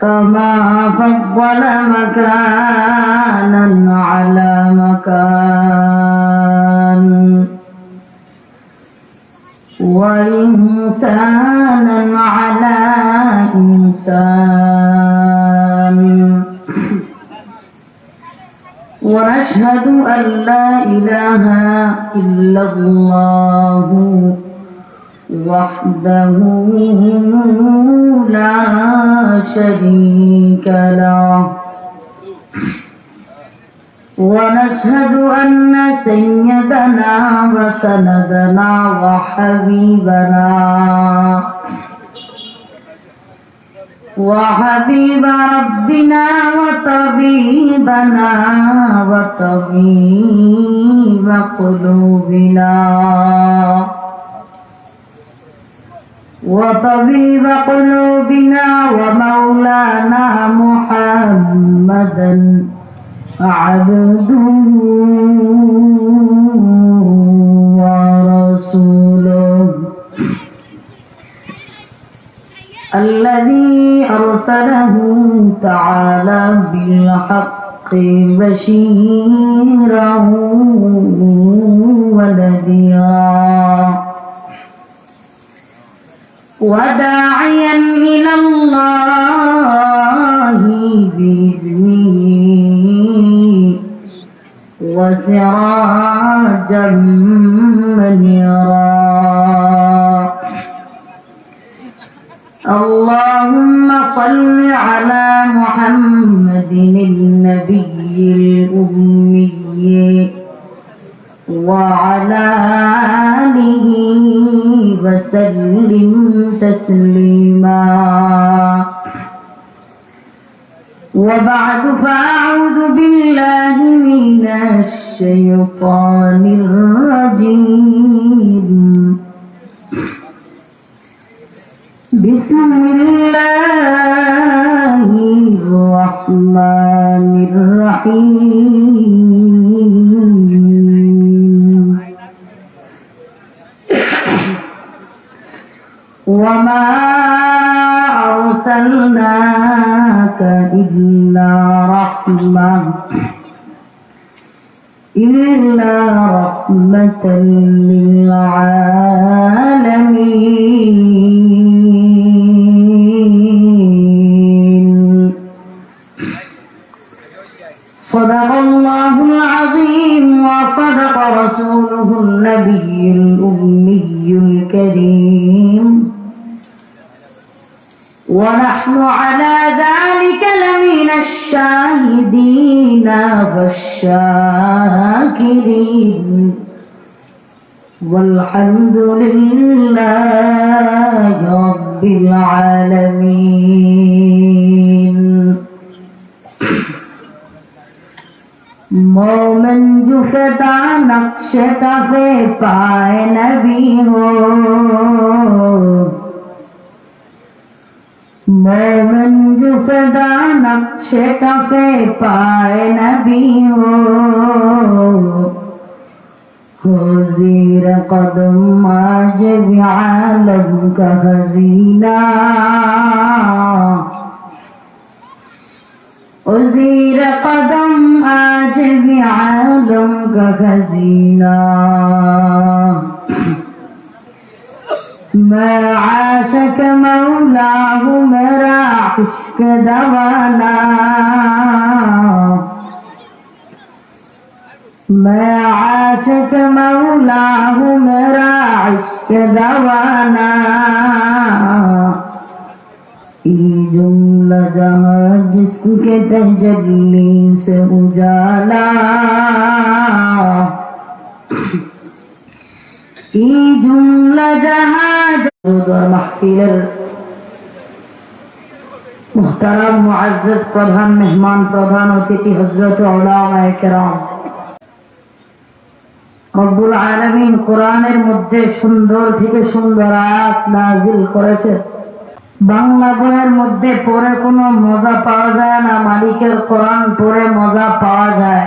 كما فضل مكانا على مكان. وإنسانا على إنسان. ونشهد أن لا إله إلا الله. وحده لا شريك له. ونشهد أن سيدنا وسندنا وحبيبنا وحبيب ربنا وطبيبنا وطبيب قلوبنا. وطبيب قلوبنا ومولانا محمدا عبده ورسوله. الذي أرسله تعالى بالحق بشيرا ونذيرا وداعيا إلى الله بإذنه وسراجا منيرا. اللهم صل على محمد وما أرسلناك إلا رحمة إلا رحمة للعالمين ونحن على ذلك لمن الشاهدين والشاكرين. والحمد لله رب العالمين. مومن جفت فدا نقش کا پائے نبی ہو मोमन जुफदा नक्श कफे पाए नबी हो हो जीर कदम आज भी आलम का खजीना उजीर कदम आज भी आलम का खजीना आशक मौला हूँ मेरा इश्क दवाना। मैं आशिक मौला हूँ मेरा इश्क दवाना। जुमला जहाँ जिसके तजल्ली से उजाला। जुमला जहाँ প্রধান, মেহমান প্রধান, অতিথি কোরআনের মধ্যে সুন্দর থেকে সুন্দর আয়াত নাজিল করেছে। বাংলা বইয়ের মধ্যে পড়ে কোনো মজা পাওয়া যায় না, মালিকের কোরআন পড়ে মজা পাওয়া যায়।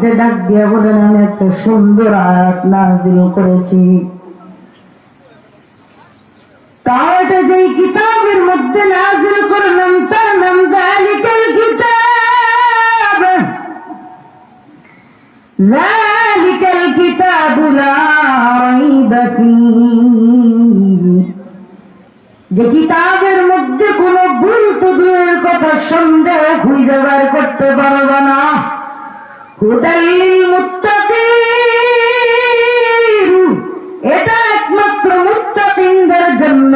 মধ্যে ডাক দিয়ে বলেন, আমি একটা সুন্দর আয়াত নাজিল করেছি। এটা যেই কিতাবের মধ্যে নাজিল করলাম, তার নাম কিতাব। জালিকাল কিতাব যে কিতাবের মধ্যে কোন ভুল তো দূরের কথা সন্দেহ খুঁজে বার করতে পারবে না। এটা একমাত্র মুত্তাকিনদের জন্য।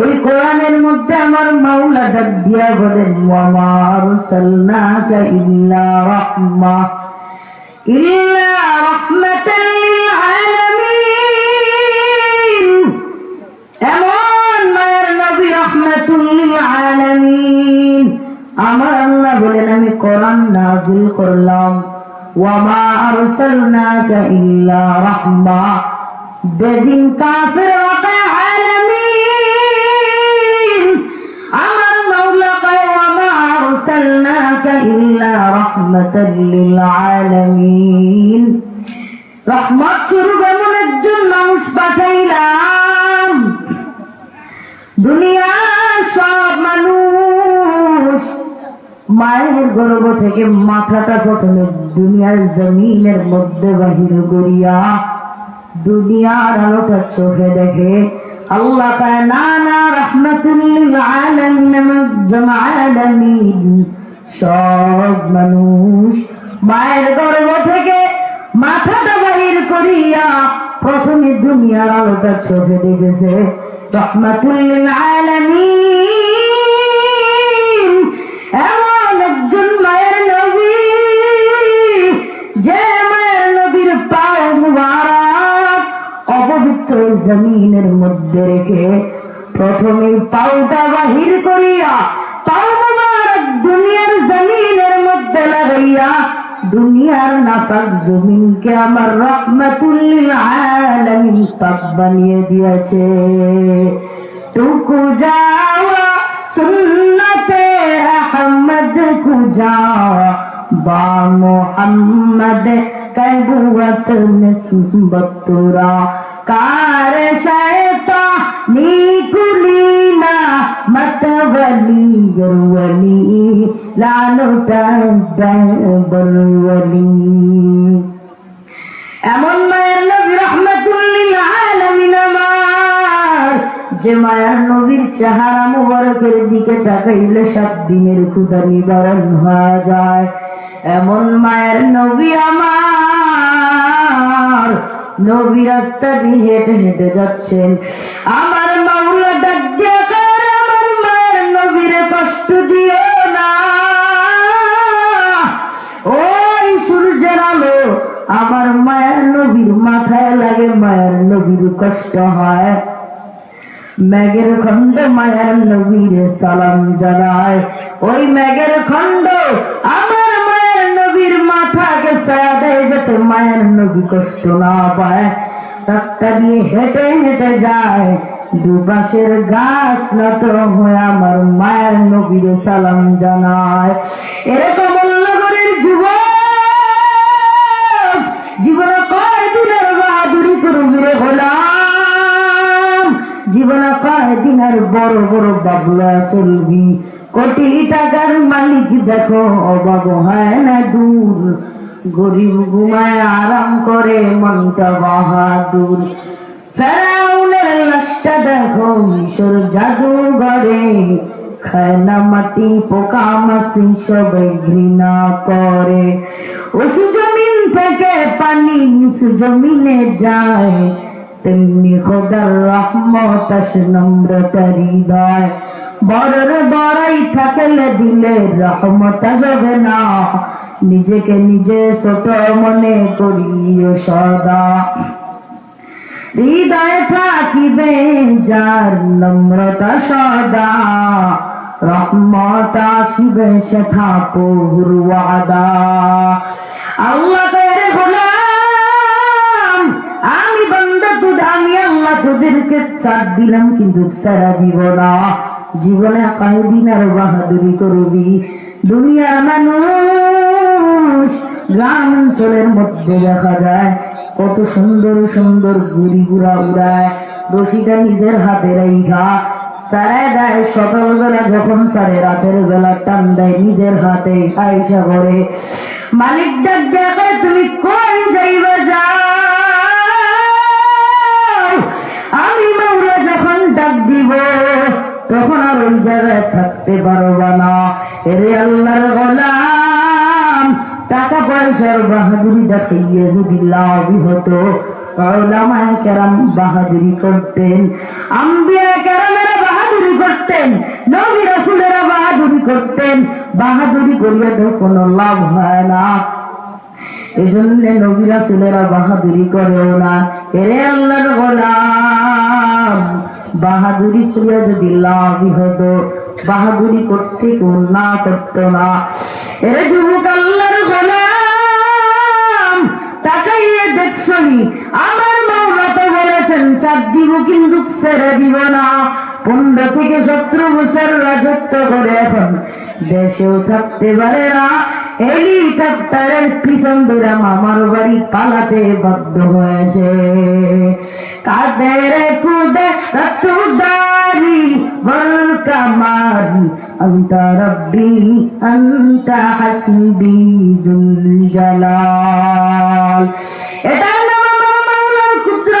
ওই কোরআনের মধ্যে আমার মাওলা ডাক দিয়া বলেন ইল্লা রাহমা। ইল্লা রাহমাতাল আলামিন এমন মায়ের নবী রহমাতুল্লিল আলামিন আমার আল্লাহ বলেন, আমি কোরআন নাজিল করলাম। ওয়ামা আরসালনাকা ইল্লা রাহমা বেদিন কাফির আলামিন আমার মাওলা কয় ওয়ামা আরসালনাকা ইল্লা রাহমাতাল রহমত স্বরূপ এমন একজন মানুষ পাঠাইলাম দুনিয়ার মায়ের গর্ভ থেকে মাথাটা প্রথমে দুনিয়ার জমিনের মধ্যে বাহির করিয়া দুনিয়ার আলোটা চোখে দেখে, আল্লাহ সব মানুষ মায়ের গর্ভ থেকে মাথাটা বাহির করিয়া প্রথমে দুনিয়ার আলোটা চোখে দেখেছে, রহমাতুল্লিল আলামিন প্রথমে পাউটা বাহির করিয়া পাও দুনিয়ার জমিনের মধ্যে লাগাইয়া, দুনিয়ার নাপাক জমিনকে আমার রহমাতুল্লিল আলামিন পাক বানিয়ে দিয়েছে। টুকু যাওয়া সুন্নতে আহমদ কুজাওয়া বা মোহাম্মদ কবুয়ত कार शैता नीकुलीना मतवली वली लानो तस्बल वली এমন মায়ের নবী রহমাতুল্লিল আলামিন যে মায়ের নবীর চেহারা মুবারকের দিকে তাকাইলে সাত দিনের ক্ষুদা নিবারণ হয়ে যায়। এমন মায়ের নবী আমার নবী রাস্তা দিয়ে হেঁটে হেঁটে যাচ্ছেন। আমার মাওলা ডাক আমার মায়ের নবীরে কষ্ট দিও না। ওই সূর্যের আলো আমার মায়ের নবীর মাথায় লাগে, মায়ের নবীর কষ্ট হয়। ম্যাগের খন্ড মায়ের নবীর সালাম জানায়। ওই ম্যাগের খন্ড আমার যাতে মায়ের নবী কষ্ট না পায়, রাস্তা দিয়ে হেঁটে হেঁটে যায়, দুপাশের গাছ নত হয়ে আমার মায়ের নবীর সালাম জানায়। এরকম জীবনে কয় বাহাদুরি জীবনে বড় বড় বাবলা চলবি? কোটি টাকার মালিক দেখো অভাব হয় না দূর। গরিব ঘুমায় আরাম করে, মনটা বাহাদুর। ফেরাউনের লাশটা দেখো, মিশর জাদুঘরে। খায় না মাটি, পোকা মাসি সবাই ঘৃণা করে। ওষুধ জমিন থেকে পানি নিচু জমিনে যায়। তেমনি খোদার রহমত আসে নম্রতা হৃদয়। বড়র বড়াই থাকলে দিলে রহমত আসবে না। নিজেকে নিজে ছোট মনে করিও সদা। হৃদয় থাকিবে যার নম্রতা সদা। রহমত আসিবে সেথা পৌরওয়াদা আল্লাহ তোদেরকে চার দিলাম, কিন্তু সারা দিব না। জীবনে কয়েকদিন আর বাহাদুরি করবি। দুনিয়ার মানুষ গ্রাম অঞ্চলের মধ্যে দেখা যায়, কত সুন্দর সুন্দর গুড়ি গুড়া উড়ায় রশিটা নিজের হাতে রেখা সারায় দেয় সকালবেলা, যখন সারে রাতের বেলা টান দেয় নিজের হাতে আইসা করে। মালিক ডাক দেখে তুমি কই যাইবে যাও দিব তখন আর ওই জায়গায় থাকতে পারবা না। এরে আল্লাহর গোলাম, টাকা পয়সার বাহাদুরি দেখাইয়ে যদি হতো, ওলামায়ে কেরাম বাহাদুরি করতেন আম্বিয়া কেরামেরা বাহাদুরি করতেন নবী রাসূলেরা বাহাদুরি করতেন। বাহাদুরি করিয়া তো কোনো লাভ হয় না। এই জন্য নবী রাসূলেরা বাহাদুরি করেও না। এরে আল্লাহর গোলাম বাহাদুরি করিয়া যদি লাভই হতো, বাহাদুরি করতে না করতো না। এরে যুবক আল্লাহর গোলাম, তাকাইয়ে দেখছনি, আমার মাওলা তো বলেছেন দিব কিন্তু ছেড়ে দিব না। থেকে রাজত্ব করে এখন দেশেও থাকতে পারে না। হেলিকপ্টারের পিছন ধরে মামার বাড়ি পালাতে বাধ্য হয়েছে। কাদের কুদে রতুদারি বল কামারি أنت ربي أنت حسبي ذو الجلال এটার নাম আমার মাওলার কুদরত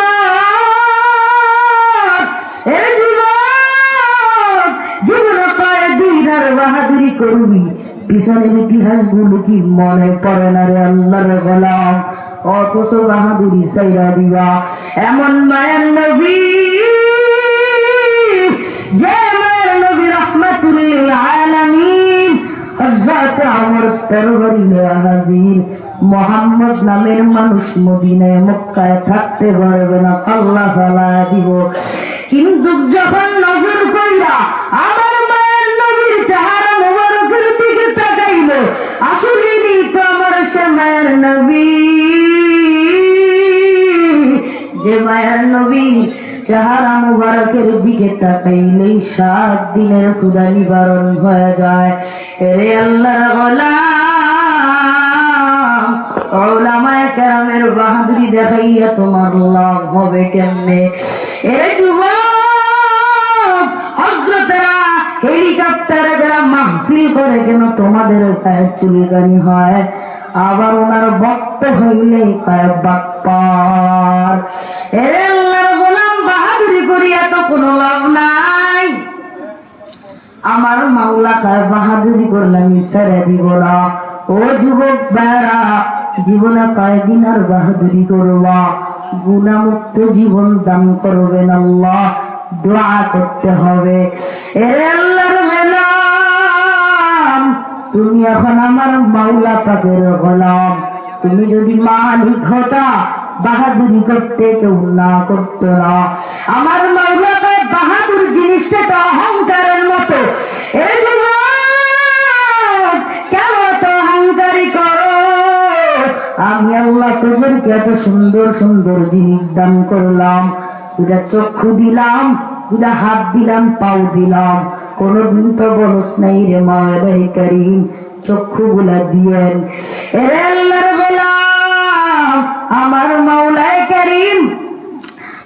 এ জীবন জীবন কয়েকদিন আর বাহাদুরি করবি পিছনের ইতিহাস গুলো কি মনে পড়ে না রে আল্লাহর গোলাম অথচ বাহাদুরি সাইরা দিবা এমন মায়ের নবী যে মায়ের নবী রহমাতুল আলামিন। হযরত আমর তরবারি হাজির মোহাম্মদ নামের মানুষ মদিনায়, মক্কায় থাকতে পারবে না, আল্লাহ ফালা দিব। কিন্তু যখন নজর কইরা আমার মায়ের নবীর চেহারা মোবারকের দিকে তাকাইল আসলে তো আমার সে মায়ের নবী। যে মায়ের নবী চেহারা মুবারকের দিকে তাকাইলেই সাত দিনের ক্ষুদা নিবারণ হয়ে যায়। এরে আল্লাহ ওলামায়ে কেরামের বাহাদুরি দেখাইয়া তোমার লাভ হবে কেমনে? এরে করে কেন তোমাদের পায়ের চুলকানি হয়? আবার ওনার ভক্ত হইলে পায় বাপ্পার এরে করিয়া তো কোনো লাভ নাই। আমার মাওলা কার বাহাদুরি করলাম ছেড়ে দিব না। ও যুবক বেড়া জীবনে কয়েকদিন আর বাহাদুরি করবা? গুণামুক্ত জীবন দান করবেন আল্লাহ, দোয়া করতে হবে। তুমি এখন আমার মাওলা পাকের গোলাম। তুমি যদি মালিক হতা বাহাদুরি করতে কেউ না করতো না। আমার মাওলা বাহাদুর জিনিসটা তো অহংকারের মতো। কেন আমি আল্লাহ তোদেরকে এত সুন্দর সুন্দর জিনিস দান করলাম। দুটা চক্ষু দিলাম দুটা হাত দিলাম, পাও দিলাম। কোনদিন তো বলস নাই রে মায়ের করিম চক্ষু গুলা দিয়েন। এরে আল্লাহর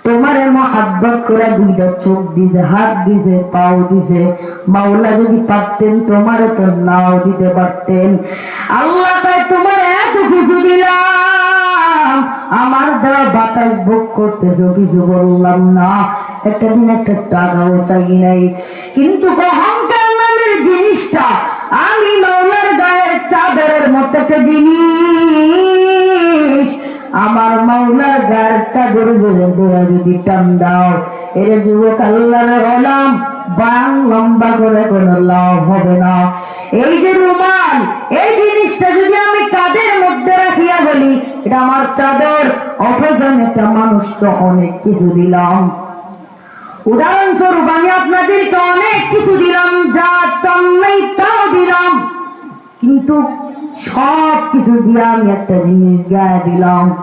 তোমার মহা হাত ভাগ করে দুইটা চোখ দিছে, হাত দিছে, পাও দিছে। মাওলা যদি পারতেন, তোমার তো নাও দিতে পারতেন। আল্লাহ তাই তোমার এত কিছু দিলাম। আমার দেওয়া বাতাস ভোগ করতেছো, কিছু বললাম না। একটা দিন একটা টাকাও চাই নাই। কিন্তু অহংকার নামের জিনিসটা আমি মাওলার গায়ের চাদরের মতো একটা জিনিস গায়ের চাদর ধরে যদি টান দাও। এর যুবক আল্লাহর হলাম বাং লম্বা করে কোনো লাভ হবে না। এই যে রুমাল, এই জিনিসটা যদি আমি কাদের মধ্যে রাখিয়া বলি, এটা আমার চাদর, অথচ একটা মানুষকে অনেক কিছু দিলাম। উদাহরণস্বরূপ, আমি আপনাদেরকে অনেক কিছু দিলাম, যা চান তাও দিলাম। কিন্তু সব কিছু দিয়ে আমি একটা জিনিস গায়ে দিলাম।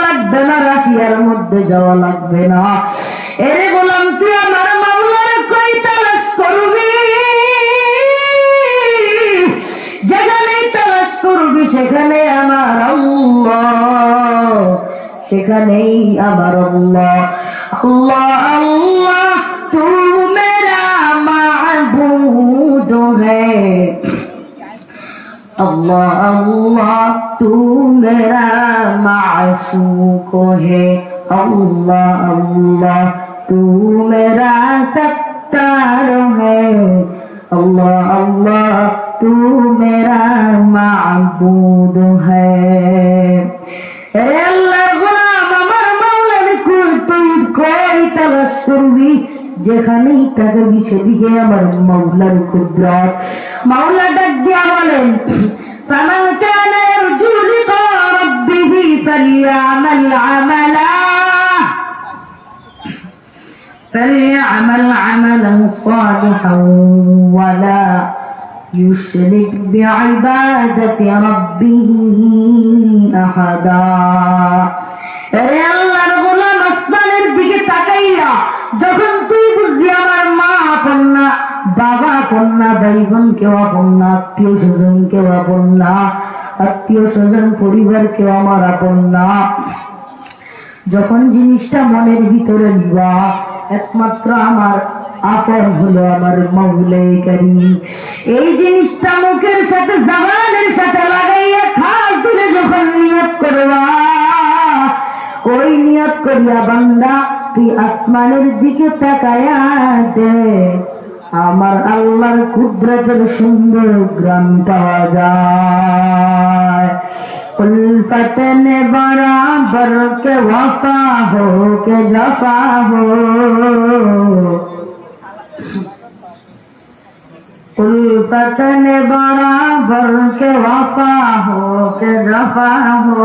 লাগবে না রাশিয়ার মধ্যে যাওয়া লাগবে না। এরে বললাম তুই আমার মামলার কই করবি? যেখানে করবি, সেখানে আমার সেখানেই আমার আল্লাহ আল্লাহ। तू मेरा माशूक है अल्लाह अल्लाह तू मेरा सत्तार है अल्लाह अल्लाह तू मेरा माबूद है রে আল্লাহর গোলাম আমার মাওলার কুল তুই কই তালাশ করবি যেখানেই থাকবি সেদিকে আমার মাওলার কুদরত মাওলা ডাক দিয়া বলেন فمن كان يرجو لقاء ربه فليعمل عملا فليعمل عملا صالحا ولا يشرك بعبادة ربه أحدا এরে আল্লাহর গোলাম আসমানের দিকে তাকাইয়া যখন তুই বুঝবি আমার মা আপন না বাবা আপন না ভাই বোন কেউ আপন না, আত্মীয় স্বজন কেউ আপন না, আত্মীয় স্বজন, পরিবার কেউ আমার আপন না। যখন জিনিসটা মনের ভিতরে নিবা, একমাত্র আমার আপন হলো আমার মৌলাই কারি এই জিনিসটা মুখের সাথে জবানের সাথে লাগাইয়া খাস দিলে যখন নিয়োগ করবা, ওই নিয়োগ করিয়া বান্দা, তুই আসমানের দিকে তাকায়া দে আমার আল্লাহর কুদরতের সুন্দর গ্রাম পাওয়া যায় उल्फत ने बराबर के वफा हो के जफा हो उल्फत ने बराबर के वफा हो के जफा हो